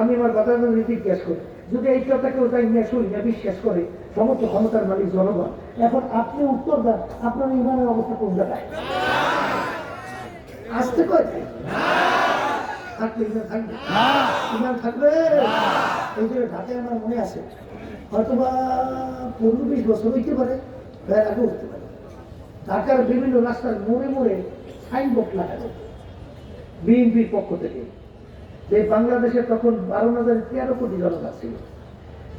আমি আমার কথা জিজ্ঞেস করি। যদি এই কথা কেউ তাই শুই না বিশ্বাস করে, সমস্ত ক্ষমতার মালিক জনগণ, এখন আপনি উত্তর দেন, আপনার ইমানের অবস্থা কোন জায়গায়? আসতে কয়? নাই? থাকবে ইমান থাকবে ইমান থাকবে? এই যে ঢাকায় আমার মনে আছে হয়তো বা পনেরো বিশ পারে। ঢাকার বিভিন্ন রাস্তার মোড়ে মোড়ে সাইনবোর্ড লাগানো। বিএনপির পক্ষ থেকে যে বাংলাদেশে তখন বারো হাজার তেরো কোটি জনতা ছিল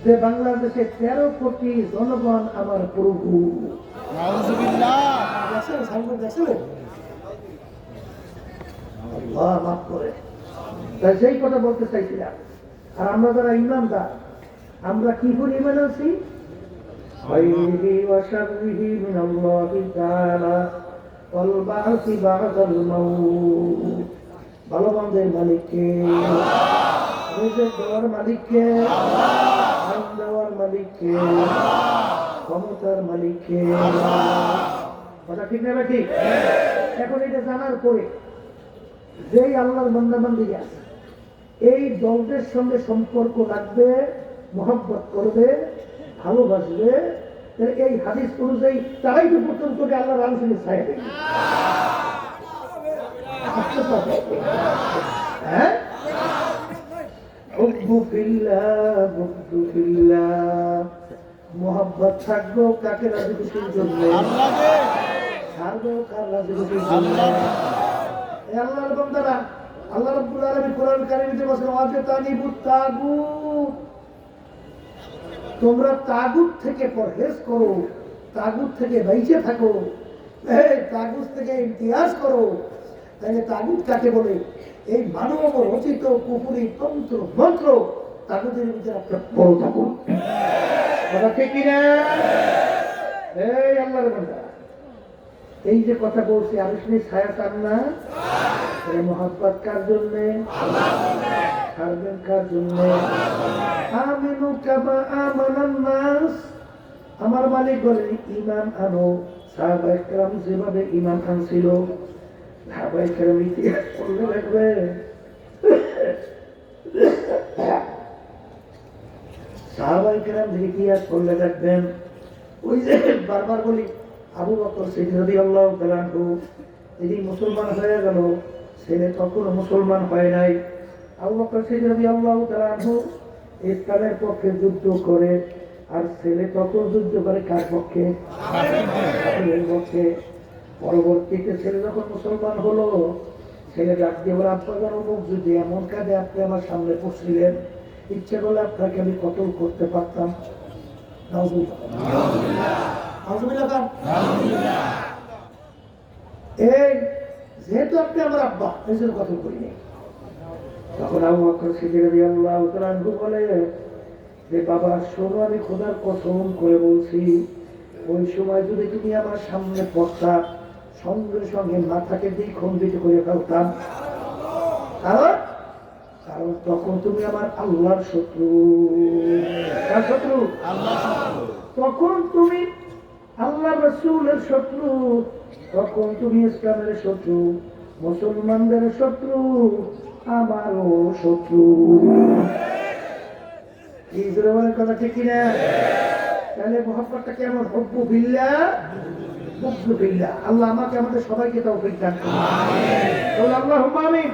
যে বাংলাদেশে তেরো কোটি জনগণ আমার প্রভু দেখছেন সাইনবোর্ড দেখছিলেন আল্লাহ মাফ করে তাই সেই কথা বলতে চাইছিলাম আর আমরা যারা ইমানদার আমরা কি পরিমাণ আছি خيره وشره من الله تعالى والبعث بعد الموت ভালো মন্দের মালিককে দেওয়ার মালিককে। আইন দেওয়ার মালিককে ক্ষমতার মালিককে। কথা ঠিক না ঠিক? এখন এটা জানার পরে যেই আল্লাহর বান্দাবান্দি আছে, এই দলদের সঙ্গে সম্পর্ক রাখবে, মহব্বত করবে, ভালোবাসবে এই হাদিস অনুযায়ী তারাই তো পর্যন্ত আল্লাহ রামসিনের ছায়া দেবে হ্যাঁ থাকব কাকে রাজি জন্য তোমরা তাগুত থেকে পরহেজ করো থেকে বাইচে থাকো তাগুত থেকে ইতিহাস করো তাহলে তাগুত কাকে বলে? এই মানব রচিত কুপুরি তন্ত্র, মন্ত্র তাগুতের ভিতরে আপনার বড় থাকুন কথা ঠিক কিনা এই আল্লাহর বান্দা। এই যে কথা বলছি আলোচনী ছায়া চান না? মহাব্বত কার জন্যে? কার জন্যে? আমিনু কামা আমানান নাস আমার মালিক বলেন, ইমান আনো। সাহাবা একরাম যেভাবে ইমান আনছিল একরাম ইতিহাস পড়লে লাগবে সাহাবা একরাম যে ইতিহাস পড়লে রাখবেন ওই যে বারবার বলি, আবু বকর সিদ্দিক আল্লাহ তাআলাহু তিনি মুসলমান হয়ে গেল, ছেলে তখনও মুসলমান হয় নাই। আবু বকর সিদ্দিক আল্লাহ তাআলাহু ইসলামের পক্ষে যুদ্ধ করে, আর ছেলে তখন যুদ্ধ করে কার পক্ষে? পক্ষে। পরবর্তীতে ছেলে যখন মুসলমান হলো, ছেলে ডাক দিয়ে বলে আপনার অমুক যদি এমন কাজে আপনি আমার সামনে পড়ছিলেন ইচ্ছে করলে আপনাকে আমি কতল করতে পারতাম। এই, যেহেতু আপনি আমার আব্বা, এই জন্য কতল করিনি তখন আবু বকর সিদ্দিক রাদিয়াল্লাহু তাআলা বলে যে বাবা, শোনো, আমি খোদার কসম করে বলছি, ওই সময় যদি তুমি আমার সামনে পড়তা সঙ্গে সঙ্গে মাথাকে দ্বিখণ্ডিত করে ফেলতাম। কারণ? কারণ তখন তুমি আমার আল্লাহর শত্রু। কার শত্রু? তখন তুমি আল্লাহ রসুলের শত্রু। তখন তুমি ইসলামের শত্রু মুসলমানদের শত্রু আমারও শত্রু। কথা ঠিক কিনা? তাহলে মোহাম্মদটা কেমন? হব্বু বিল্লা বিল্লা আল্লাহ আমাকে আমাদের সবাইকে তাও বিজ্ঞান আল্লাহ আমিন।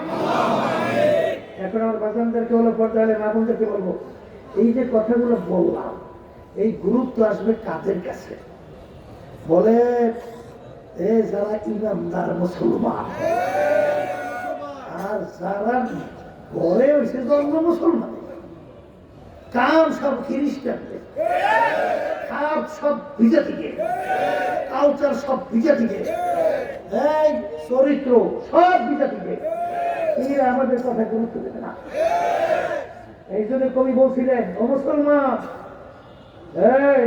এখন আমার বাজানদেরকে হলো পর্দা হলে মা বোনদেরকে বলব এই যে কথাগুলো বললাম এই গুরুত্ব আসবে কাদের কাছে? বলে এ যারা ইমানদার মুসলমান আর যারা ঘরে হয়েছে জন্ম মুসলমান কাম সব খ্রিস্টানদের? কাপ সব ভিজা থেকে। কালচার সব ভিজা থেকে। এই চরিত্র সব ভিজা থেকে। এরা আমাদের কথা গুরুত্ব দেবে না। এই জন্য কবি বলছিলেন, ও মুসলমান, এই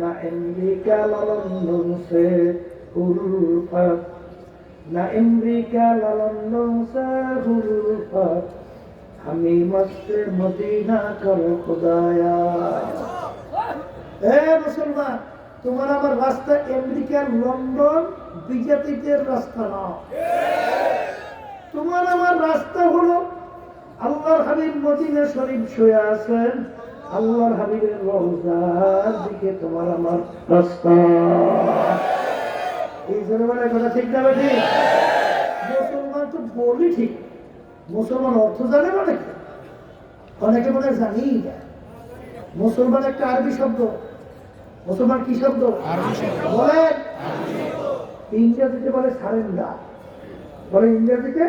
না আমেরিকা লন্ডন সে উলফাত না আমেরিকা লন্ডন সে উলফাত আমি মস্তে মদিনা কর, খুদায়া। এ মুসলমান, তোমার আমার রাস্তা আমেরিকা লন্ডন, বিজেপিদের রাস্তা না। তোমার আমার মদিনা শরীফ শুয়ে আছেন, আল্লাহর হাবিবের রোজার দিকে তোমার আমার রাস্তা। এই জনগণের কথা ঠিক না ঠিক মুসলমান তো বলি ঠিক, মুসলমান অর্থ জানে না নাকি অনেকে মনে হয় জানিই মুসলমান একটা আরবি শব্দ। মুসলমান কি শব্দ? বলেন। ইংরেজিতে বলে সারেন্ডার বলে ইংরেজিতে?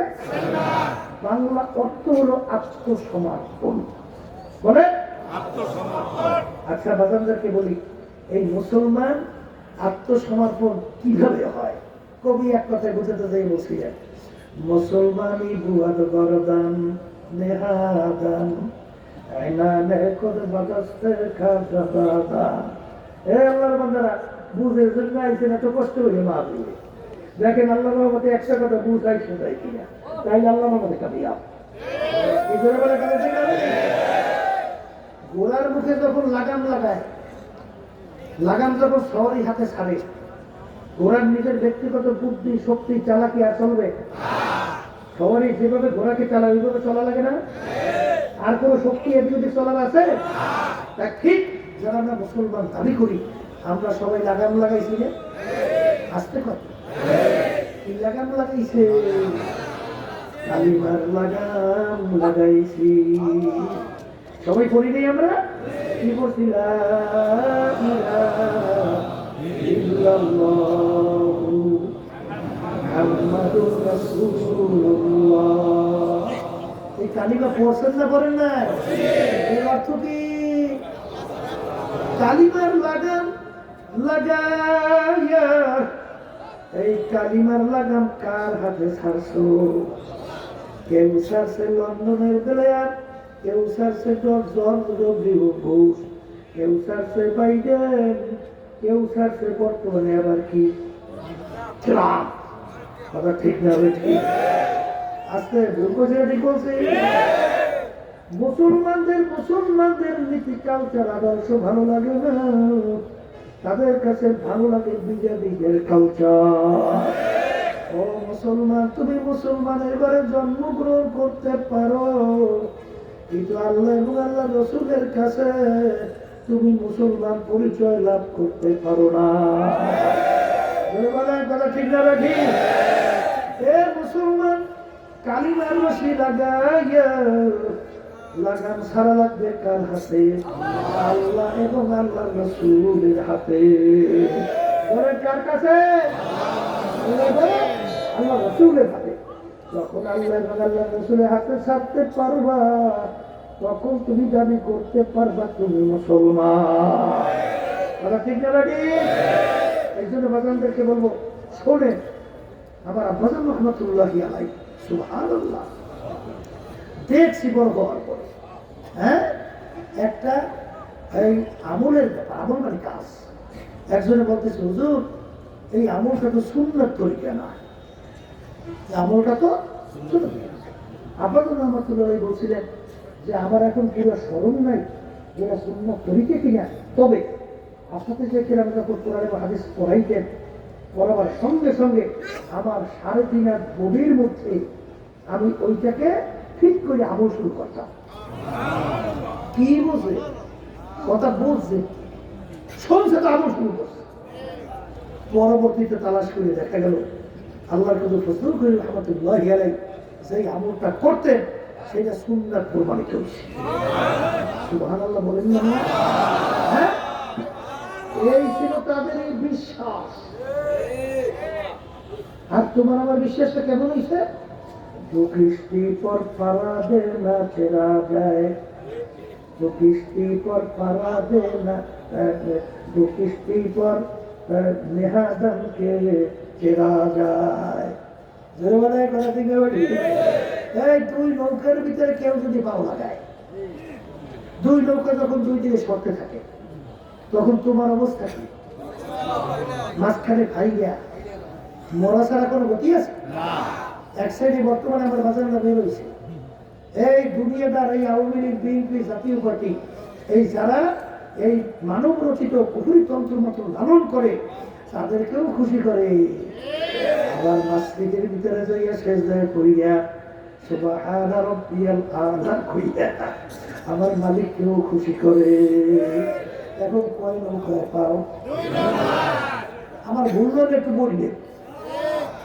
বাংলা অর্থ হলো আত্মসমর্পণ। বলে আচ্ছা বাজানদেরকে বলি, এই মুসলমান আত্মসমর্পণ কীভাবে হয়? কবি এক কথায় বুঝাতে যাই বলছিলেন মুসলমানি বুয়াদ গরদান, নেহাদান, আইনানে কদ বাজাস্তে খাজাদাদা বুঝে দেখেন আল্লাহ রহমতে একশো কথা শোনাই কিনা। তাই আল্লাহ রহমতে? ঘোড়ার মুখে যখন লাগাম লাগায়, লাগাম যখন শহরই হাতে ছাড়ে ঘোড়ার নিজের ব্যক্তিগত বুদ্ধি, শক্তি, চালাকি আর চলবে? শহরে যেভাবে ঘোড়াকে চালায়, ওইভাবে চলা লাগে না? আর কোনো শক্তি এর যদি চলার আছে? তা ঠিক যারা আমরা মুসলমান দাবি করি। আমরা সবাই লাগাম লাগাইছি রে। আসতে কত? কি লাগাম লাগাইছে? কালিমার লাগাম লাগাইছি। সবাই করি নেই আমরা? কি করছি এই কালিমা পড়ছেন না করেন না এর অর্থ কি? কালিমার লাগাম লাগাইয়া, এই কালিমার লাগাম কার হাতে ছাড়ছো? কেউ ছাড়ছে লন্ডনের বেলায় কেউ ছাড়ছে জর্জ ডব্লিউ বুশ কেউ ছাড়ছে বাইডেন, কেউ ছাড়ছে বর্তমানে আবার কি? ট্রাম্প। কথা ঠিক না ঠিক। আজকে ভুল করছে ঠিক বলছি। মুসলমানদের মুসলমানদের নীতি কালচার আদর্শ ভালো লাগে না। তাদের কাছে ভালো লাগে বিজেপিদের কালচার ও মুসলমান, তুমি মুসলমানের ঘরে জন্মগ্রহণ করতে পারো। কিন্তু আল্লাহ এবং আল্লাহ রসুলের কাছে তুমি মুসলমান পরিচয় লাভ করতে পারো না। কথা ঠিক না ঠিক? এ মুসলমান কালিমার রশি লাগাইয়া লাগাম সারা লাগবে কার হাতে? আল্লাহ এবং আল্লাহ রসুলের হাতে। কার কাছে? আল্লাহ রসুলের হাতে। যখন আল্লাহ এবং আল্লাহ রসুলের হাতে ছাড়তে পারবা, তখন তুমি দাবি করতে পারবা তুমি মুসলমান। ঠিক না নাকি? এই জন্য বাজানদেরকে বলব, শোনেন, আমার আব্বাজান রহমতুল্লাহ আলাই সুবহানাল্লাহ। দেখছি বড় হওয়ার পরে হ্যাঁ? একটা এই আমলের ব্যাপার আমল মানে কাজ। একজনে বলতেছে, হুজুর, এই আমলটা তো সুন্দর তরিকা না আমলটা তো সুন্নত আব্বাজান রহমতুল্লাহ বলছিলেন যে, আমার এখন পুরো স্মরণ নাই যেটা সুন্দর তরিকে কিনা। তবে আপনাদের যে কিরাম যখন কোরআন হাদিস পড়াইতেন, পড়াবার সঙ্গে সঙ্গে আমার সাড়ে তিন গভীর মধ্যে আমি ওইটাকে ঠিক করে আমল শুরু করতাম। কি বুঝে কথা বুঝছে শুনছে তো আমল শুরু করছে পরবর্তীতে তালাশ করে দেখা গেল, আল্লাহর কিন্তু ফসল করে রহমতুল্লাহ আলাই যেই আমলটা করতেন, সেটা সুন্দর প্রমাণিত হয়েছে। সুবাহ আল্লাহ বলেন না হ্যাঁ? এই ছিল তাদের এই বিশ্বাস। আর তোমার আমার বিশ্বাসটা কেমন হয়েছে? जो किश्ती पर फरा देना तेरा जाए जो किश्ती पर फरा देना जो किश्ती पर निहादन के तेरा যায় জোরে বলে কথা ঠিক না বেটি? এই দুই নৌকার ভিতরে কেউ যদি পাও লাগায় দুই নৌকা যখন দুই দিকে সরতে থাকে তখন তোমার অবস্থা কি মাঝখানে ভাই গিয়া মরা ছাড়া কোনো গতি আছে এক সাইডে বর্তমানে আমার বাজারটা বের হয়েছে এই দুনিয়াদার, এই আওয়ামী লীগ, বিএনপি জাতীয় পার্টি, এই যারা এই মানব রচিত কুহুরিতন্ত্র মতো লালন করে, তাদেরকেও খুশি করে। আবার মাসজিদের ভিতরে যাইয়া শেষ দেয় করিয়া আমার মালিককেও খুশি করে। এখন কয় নৌকায় পাও? আমার ভুল একটু বললে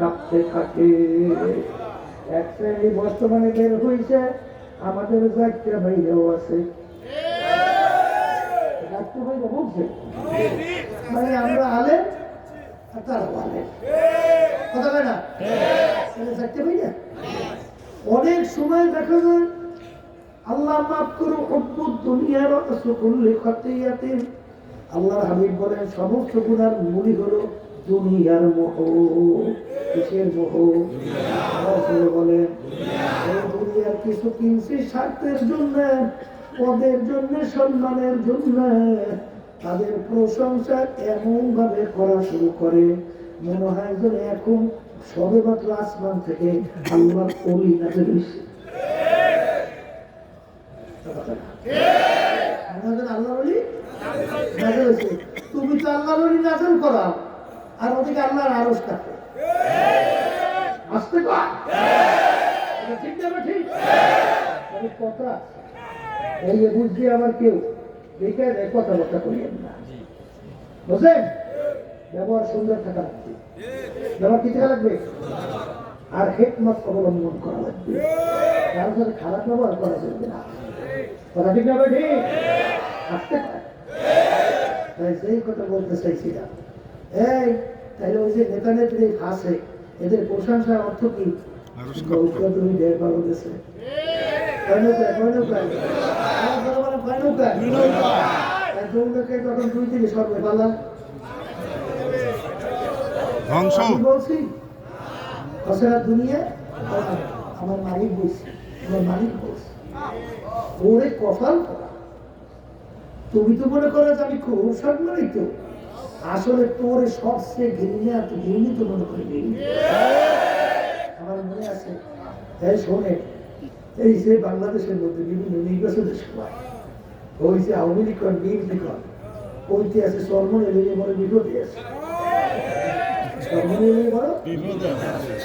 কাঁপতে থাকে। এক শ্রেণি বর্তমানে বের হয়েছে আমাদের যাত্রা ভাইরাও আছে। মানে আমরা কথা না? অনেক সময় দেখা যায়, আল্লাহ মাফ দুনিয়ার হাবিব বলেন, সমস্ত গুণার মূলই হলো দুনিয়ার মোহ কিসের মোহ বলেন, এই দুনিয়ার কিছু কিনছি স্বার্থের জন্য, পদের জন্য, সম্মানের জন্য। তাদের প্রশংসা এমন ভাবে করা শুরু করে, মনে হয় যেন এখন সবে মাত্র আসমান থেকে আল্লাহর অলি নাজেল হয়েছে। তুমি তো আল্লাহর নাজেল করাও আর ওদিকে আল্লাহর আরস কাটে আসতে ঠিক না ঠিক কথা এই বুঝছি আমার কেউ, দেখে কথাবার্তা করিয়েন না। বুঝলেন? ব্যবহার সুন্দর থাকা লাগবে। ব্যবহার কি থাকা লাগবে? আর হেকমত অবলম্বন করা লাগবে। কারোর সাথে খারাপ ব্যবহার করা যাবে না। কথা ঠিক না ঠিক আসতে পারে তাই সেই কথা বলতে চাইছিলাম এই তাহলে ওই যে নেতা নেত্রী আছে এদের প্রশংসার অর্থ কি? তুমি ঢের পাবো দেশে তখন দুই থেকে সরবে পালা ধ্বংস। বলছি খসড়া দুনিয়া আমার মালিক বলছি আমার মালিক বলছি। ওরে কপাল তুমি তো মনে করো আমি খুব সম্মানিত। আসলে তোর সবচেয়ে ঘৃণা ঘৃণিত মনে করি, ঘৃণিত। আমার মনে আছে, এই শোনে এই যে বাংলাদেশের মধ্যে বিভিন্ন নির্বাচনের সময় ওই যে আওয়ামী লীগ কর, বিএনপি আছে বলে বিপদে আছে।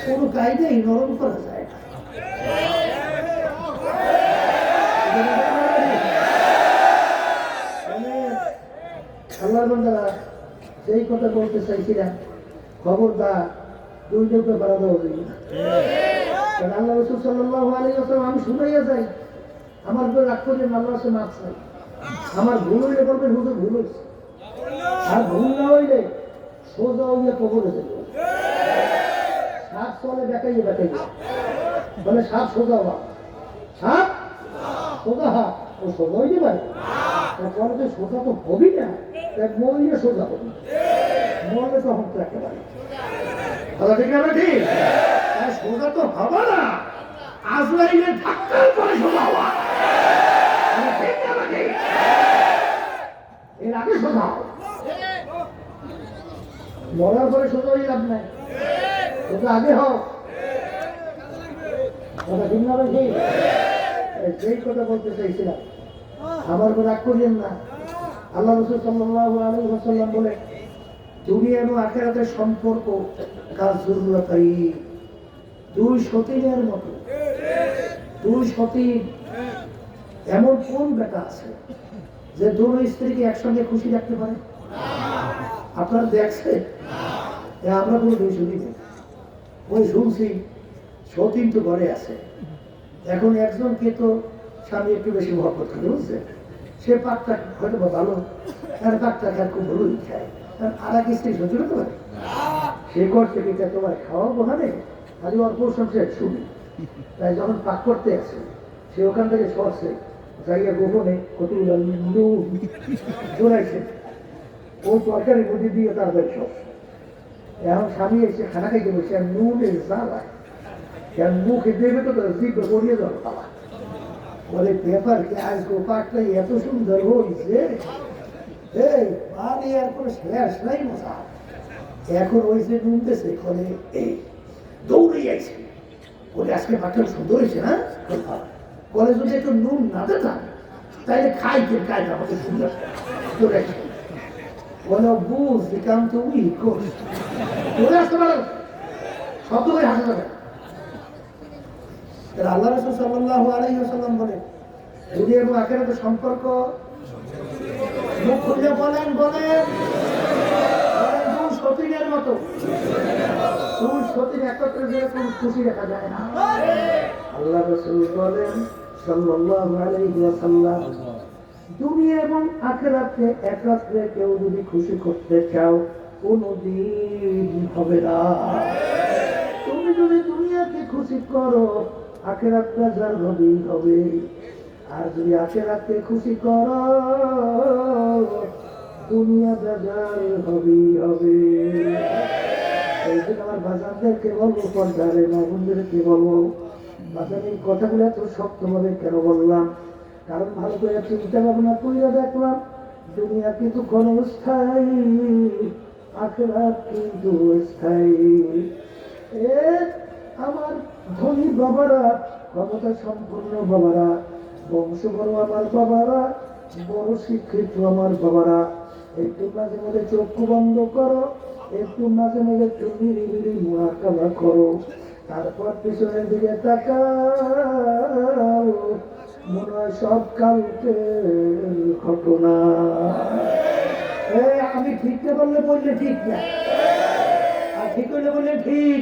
কোনো কায়দাই নরম করা যায় না। মানে আল্লাহর বান্দারা সেই কথা বলতে চাইছিলাম। খবরদার দুই লোকে বাড়া দেওয়া যাবে না কারণ আল্লাহ রসুল সাল্লাহ আলী আসলাম আমি শুনাইয়া যাই। আমার উপর রাগ করলেন আল্লাহ মাছ চাই আমার ভুল হইলে বলবেন হুজুর ভুল হয়েছে আর ভুল না হইলে সোজা হইলে কবরে যাবে সাপ চলে দেখাইয়ে দেখাইয়ে বলে সাপ সোজা হওয়া। সাপ? সোজা হা ও সোজা হইতে পারে। তারপরে তো সোজা তো হবি না। মরিলে সোজা হবি মরলে তখন তো একেবারে। কথা ঠিক না ঠিক সোজা তো হবে না। আজরাইলে ধাক্কার পরে সোজা হওয়া। ঠিক না আগে সোজা হও। মরার পরে সোজা লাভ নাই। ওটা আগে হও। কথা ঠিক না ঠিক যেই কথা চাইছিলাম, আমার রাগ করিয়েন না। আল্লাহ রসুল সাল্লাল্লাহু আলাইহি ওয়াসাল্লাম বলে, দুনিয়া এবং আখেরাতের সম্পর্ক কাজ জরুরতাই দুই সতীনের মতো। দুই সতী এমন কোন বেটা আছে যে দুটো স্ত্রীকে একসঙ্গে খুশি রাখতে পারে? আপনারা দেখছে এ, আমরা কোনো দুই শুনি। ওই শুনছি, সতীন তো ঘরে আছে। এখন একজনকে তো স্বামী একটু বেশি মহব্বত করে বুঝছে সে পাকটা হয়তো ভালো, তার পাকটা খায় খুব ভালোই খায় কারণ আর এক স্ত্রী সহ্য করতে সে করছে কি তোমার খাওয়াবো না রে খালি অল্প সংসার শুনি। তাই যখন পাক করতে আসে, সে ওখান থেকে সরছে জায়গা গোপনে কতগুলো জোড়াইছে। ও তরকারি মধ্যে দিয়ে তার বাড়ি এখন স্বামী এসে খানা খাইতে বসে, আর নুনের জ্বালায় মুখে দেবে তো তার জিভে পড়িয়ে যাবে বাবা বলে পেপার কে আজকে পাটটা এত সুন্দর হয়েছে। এই পানি আর কোনো শেষ নাই মশা। এখন হয়েছে নুন দেশে কলে, এই, দৌড়ে যাইছে বলে আজকে পাটটা সুন্দর হয়েছে না বলে যদি একটু নুন না দিতাম তাহলে খাই আমাকে সুন্দর দৌড়ে বলে বুঝ কাম তো উই কোর্স দৌড়ে আসতে পারো শব্দ করে হাসা যাবে আল্লাহ রসুল সাল্লাহ আলাইহি সাল্লাম বলে দুনিয়া এবং আখেরাতের সম্পর্ক মুখ বলেন বলেন বলেন, সতীনের মতো। খুশি দেখা যায় বলেন আখেরাতে কেউ যদি খুশি করতে চাও কোনদিন হবে না। তুমি যদি দুনিয়াকে খুশি করো আখেরাত বাজার হবেই হবে। আর যদি আখেরাতকে খুশি কর, দুনিয়া বাজার হবেই হবে। এই জন্য আমার বাজারদেরকে বলব, পর্দারে বন্ধুদেরকে বলব বাজারের কথাগুলো এত শক্তভাবে কেন বললাম? কারণ ভালো করে চিন্তা ভাবনা করিয়া দেখলাম, দুনিয়া কিন্তু ক্ষণস্থায়ী আখেরাত কিন্তু স্থায়ী। এ আমার ধনী বাবারা, ক্ষমতা সম্পূর্ণ বাবারা বংশ বড় আমার বাবারা, বড় শিক্ষিত আমার বাবারা, একটু মাঝে মাঝে চক্ষু বন্ধ করো, একটু মাঝে মাঝে একটু নিরিবিলি মোয়াকাবা করো। তারপর পিছনের দিকে তাকাও, মনে হয় সব কালকে ঘটনা। আমি ঠিককে বললে বললে ঠিক না। আর ঠিক হইলে বললে ঠিক।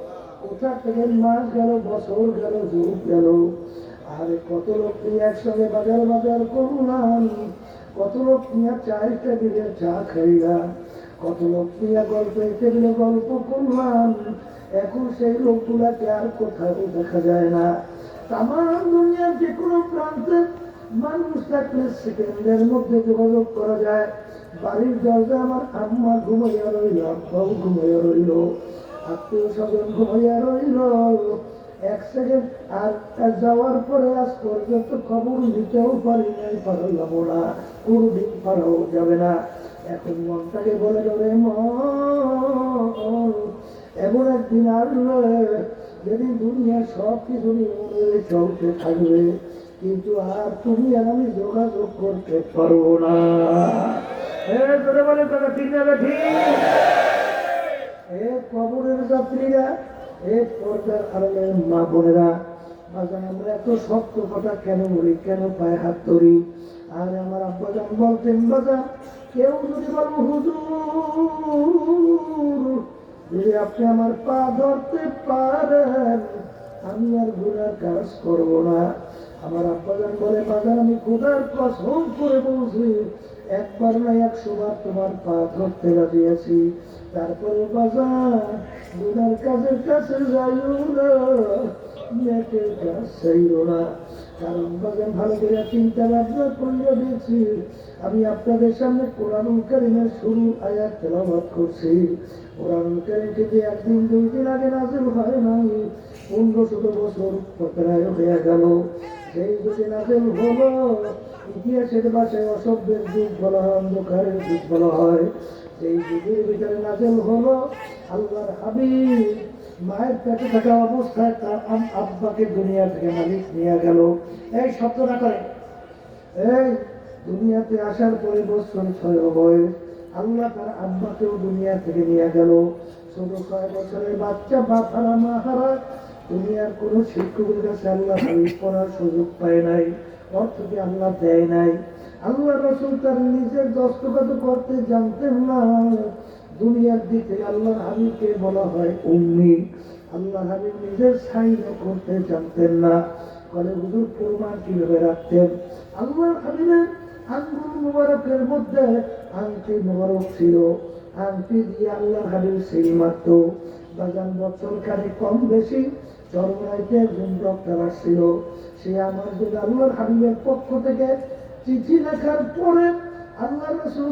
কোথা থেকে মাস গেল, বছর গেল, যুগ গেল। আরে কত লোক নিয়ে একসঙ্গে বাজার বাজার করলাম কত লোক নিয়ে চায়ের টেবিলে চা খাইলাম কত লোক নিয়ে গল্পের টেবিলে গল্প করলাম এখন সেই লোকগুলাকে আর কোথাও দেখা যায় না। তামাম দুনিয়ার যে কোনো প্রান্তে মানুষ থাকলে সেকেন্ডের মধ্যে যোগাযোগ করা যায়। বাড়ির দরজা আমার আম্মা ঘুমাইয়া রইল, আব্বাও ঘুমাইয়া রইল। আত্মীয় স্বজন ঘুমাইয়া রইল। এক সেকেন্ড আর যাওয়ার পরে আজ পর্যন্ত খবর নিতেও পারি নাই যাব না কোনদিন পারাও যাবে না। এখন মনটাকে বলে রে মন, এমন একদিন আসবে যেদিন দুনিয়া সব কিছু নিয়ে চলতে থাকবে। কিন্তু আর তুমি আর আমি যোগাযোগ করতে পারব না। বলে কথা, ঠিক ঠিক এ কবরের যাত্রীরা, এ পর্দার আড়ালের মা বোনেরা, বাজান, আমরা এত শক্ত কথা কেন বলি, কেন পায়ে হাত ধরি? আর আমার আব্বাজান বলতেন, বাজান, কেউ যদি বলো, হুজুর, যদি আপনি আমার পা ধরতে পারেন, আমি আর গুনার কাজ করব না। আমার আব্বাজান বলে, বাজান, আমি খোদার কসম করে বলছি একবার না একশো বার তোমার পা ধরতে আছি তারপরে বাজার গুনার কাজের কাছে যাইও না, নেটের কাজ না। কারণ বাজার ভালো করে চিন্তা ভাবনা করলে দেখছি আমি আপনাদের সামনে কোরআন কারিমের শুরু আয়াত তেলাবাদ করছি। কোরআন কারিমকে যে একদিন, দুই দিন আগে নাজিল হয় নাই, পনেরো ষোলো বছর প্রায় হয়ে গেল। সেই যুগে নাজিল হলো ইতিহাসের ভাষায় অসভ্যের যুগ বলা হয়, অন্ধকারের যুগ বলা হয়। সেই নাজেল হলো আল্লাহর হাবিব। মায়ের পেটে থাকা অবস্থায় তার আব্বাকে দুনিয়া থেকে মালিক নিয়ে গেল। এই শব্দটা করে। এই দুনিয়াতে আসার পরে বছর ছয় বয়স আল্লাহ তার আব্বাকেও দুনিয়া থেকে নিয়ে গেল। ছোট ছয় বছরের বাচ্চা বাপ মা হারা দুনিয়ার কোনো শিক্ষকের কাছে আল্লাহ পড়ার সুযোগ পায় নাই। অর্থ কি আল্লাহ দেয় নাই, আল্লাহ রসুল তার নিজের দস্তখত করতে জানতেন না। দুনিয়ার দিকে আল্লাহ হাবিবকে বলা হয় উম্মি। আল্লাহ হাবিব নিজের সাইন করতে জানতেন না। বলে হুজুর, প্রমাণ কীভাবে রাখতেন? আল্লাহ হাবিবের আঙ্গুল মুবারকের মধ্যে আংটি মুবারক ছিল। আংটি দিয়ে আল্লাহ হাবিব সিল মারত। বাজান বছর কম বেশি চরমাইতে একজন ডক্টর আসছিল সে আমার আল্লাহর হাবিবের পক্ষ থেকে চিঠি লেখার পরে আল্লাহ রসুল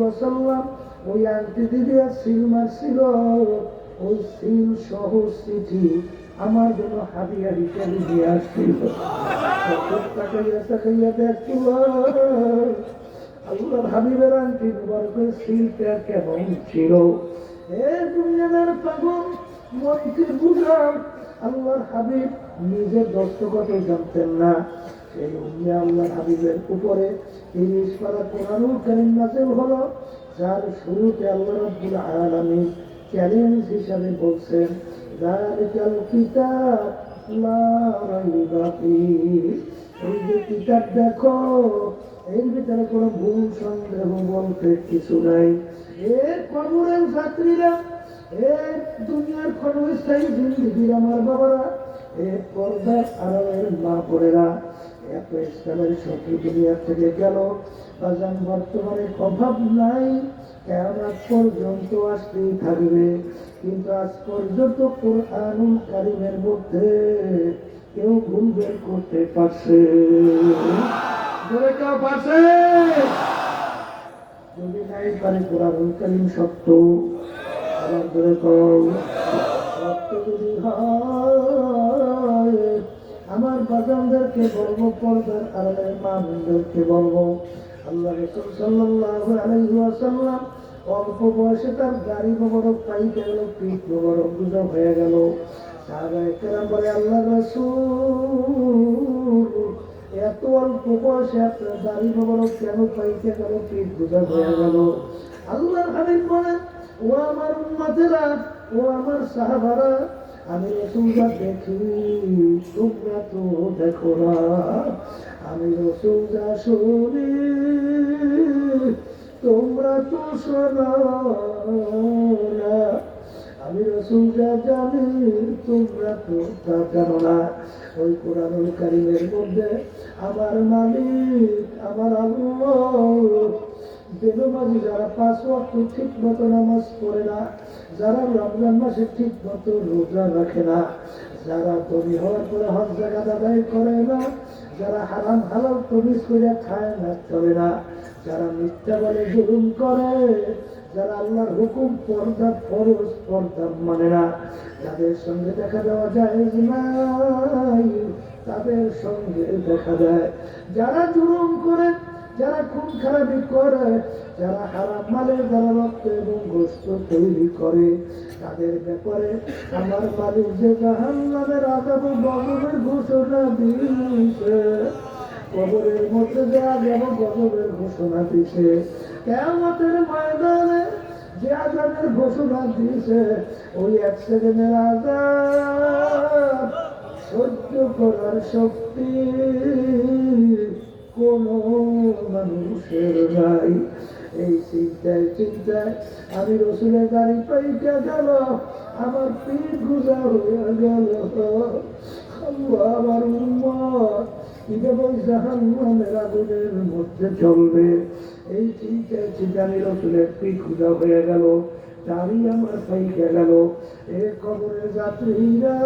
ওয়াসাল্লাম ওই আংটি দিয়ে সিল মারছিল। ওই সিল সহ চিঠি আমার জন্য হাদিয়া হিসেবে দিয়ে আসছিল। আল্লাহর হাবিবের আংটি কেমন ছিল। এ আল্লাহর হাবিব নিজের দস্তগত জানতেন না। সেই উম্মে আল্লাহর হাবিবের উপরে তিরিশ পারা কোরআনুল কারীম নাযিল হলো, যার শুরুতে আল্লাহ রাব্বুল আলামিন চ্যালেঞ্জ হিসাবে বলছেন, যালিকাল কিতাব লা রাইবা ফীহ। এই যে কিতাব দেখো, এর ভিতরে কোনো ভুল, সন্দেহ বলতে কিছু নাই। এ কবরের ছাত্রীরা এ দুনিয়ার ক্ষণস্থায়ী জিন্দিগির আমার বাবারা এ পর্দার আড়ালের মা বোনেরা এত ইসলামের শত্রু দুনিয়া থেকে গেল। বর্তমানে অভাব নাই থাকবে। কিন্তু আজ পর্যন্ত কারিমের মধ্যে কেউ ভুল বের করতে পারছে। যদি নাই পারে সত্য ধরে কম সত্য যদি হয় আমার বাজানদেরকে বলব, পর্দার আড়ালের মানুষদেরকে বলব। আল্লাহ রসুল সাল্লাল্লাহু আলাইহি ওয়াসাল্লাম অল্প বয়সে তার গাড়ি মোবারক পাইতে গেল, পিঠ মোবারক দুটো হয়ে গেল। বলে, আল্লাহ রসুল, এত অল্প বয়সে আপনার দাড়ি মোবারক কেন পাইতে গেল, পিঠ দুটো হয়ে গেল? আল্লাহ হাবিব বলেন, ও আমার উম্মতেরা, ও আমার সাহাবারা আমি রসুলরা দেখি, তোমরা তো দেখো না। আমি রসুলরা শুনি, তোমরা তো শোনো আমি রসুলরা জানি, তোমরা তো তা জানো না। ওই কোরআনুল কারিমের মধ্যে আমার মালিক, আমার আল্লাহ বেনমাজি যারা পাঁচ ওয়াক্ত ঠিক মতো নামাজ পড়ে না, যারা রমজান মাসে ঠিক মতো রোজা রাখে না, যারা তৈরি হওয়ার পরে হজ জায়গা দাদাই করে না, যারা হারাম হালাল তমিজ করে খায় না, চলে না, যারা মিথ্যা বলে জুলুম করে, যারা আল্লাহর হুকুম পর্দা ফরজ, পর্দা মানে না যাদের সঙ্গে দেখা দেওয়া যায় নাই, তাদের সঙ্গে দেখা দেয়। যারা জুলুম করে যারা খুন খারাপি করে, যারা হারাম মালের দ্বারা রক্ত এবং গোস্ত তৈরি করে, তাদের ব্যাপারে আমার মালিক যে জাহান নামের আদাব গজবের ঘোষণা দিয়েছে, কবরের মধ্যে যা যাব গজবের ঘোষণা দিছে কেমতের ময়দানে যে আজাদের ঘোষণা দিয়েছে, ওই এক সেকেন্ডের আজাদ সহ্য করার শক্তি কোনো মানুষের নাই এই চিন্তায় চিন্তায় আমি রসুলের গাড়ি পাইকা গেল, আমার পিঠ গুজা হয়ে গেল। আমার উম্মত কীভাবে জাহান্নামের আগুনের মধ্যে চলবে। এই চিন্তায় চিন্তা আমি রসুলের পিঠ গুজা হয়ে গেল তারই আমার পাইকা গেল। এ কবরের যাত্রীরা,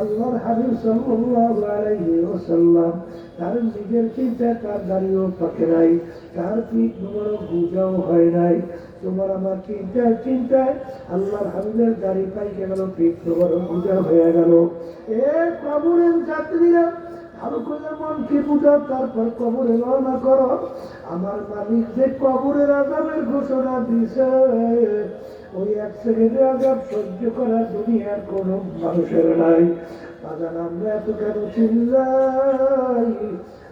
আল্লাহর হাবিব সাল্লাল্লাহু আলাইহি ওয়াসাল্লাম তার নিজের চিন্তা তার দাঁড়িয়েও থাকে নাই। তার পিঠ তোমারও গুজাও হয় নাই? তোমার আমার চিন্তায় চিন্তায় আল্লাহর হাবিবের গাড়ি পাইকে গেল পিঠ তোমারও গুজা হয়ে গেল। এ কবরের যাত্রীরা ভালো করে মনকে বুঝাও? তারপর কবরে রওনা করো। আমার মালিক যে কবরের আজাবের ঘোষণা দিছে ওই এক সেকেন্ডে আজাব সহ্য করার দুনিয়ার কোনো মানুষের নাই। বাজান আমরা এত কেন চিল্লাই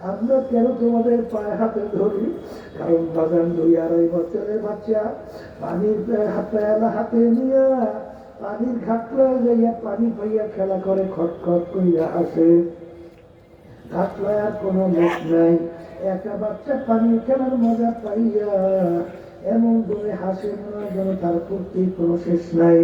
আমরা কেন তোমাদের পায়ে হাতে ধরি? কারণ বাজান দুই আড়াই বছরের বাচ্চা পানির হাতে হাতে নিয়ে পানির ঘাটলে যাইয়া পানি পাইয়া খেলা করে খটখট কইয়া আসে। কাটলায় আর কোনো লোক নাই। একা বাচ্চা পানি খেলার মজা পাইয়া এমন করে হাসি মনে জন্য তার প্রতি কোনো শেষ নাই।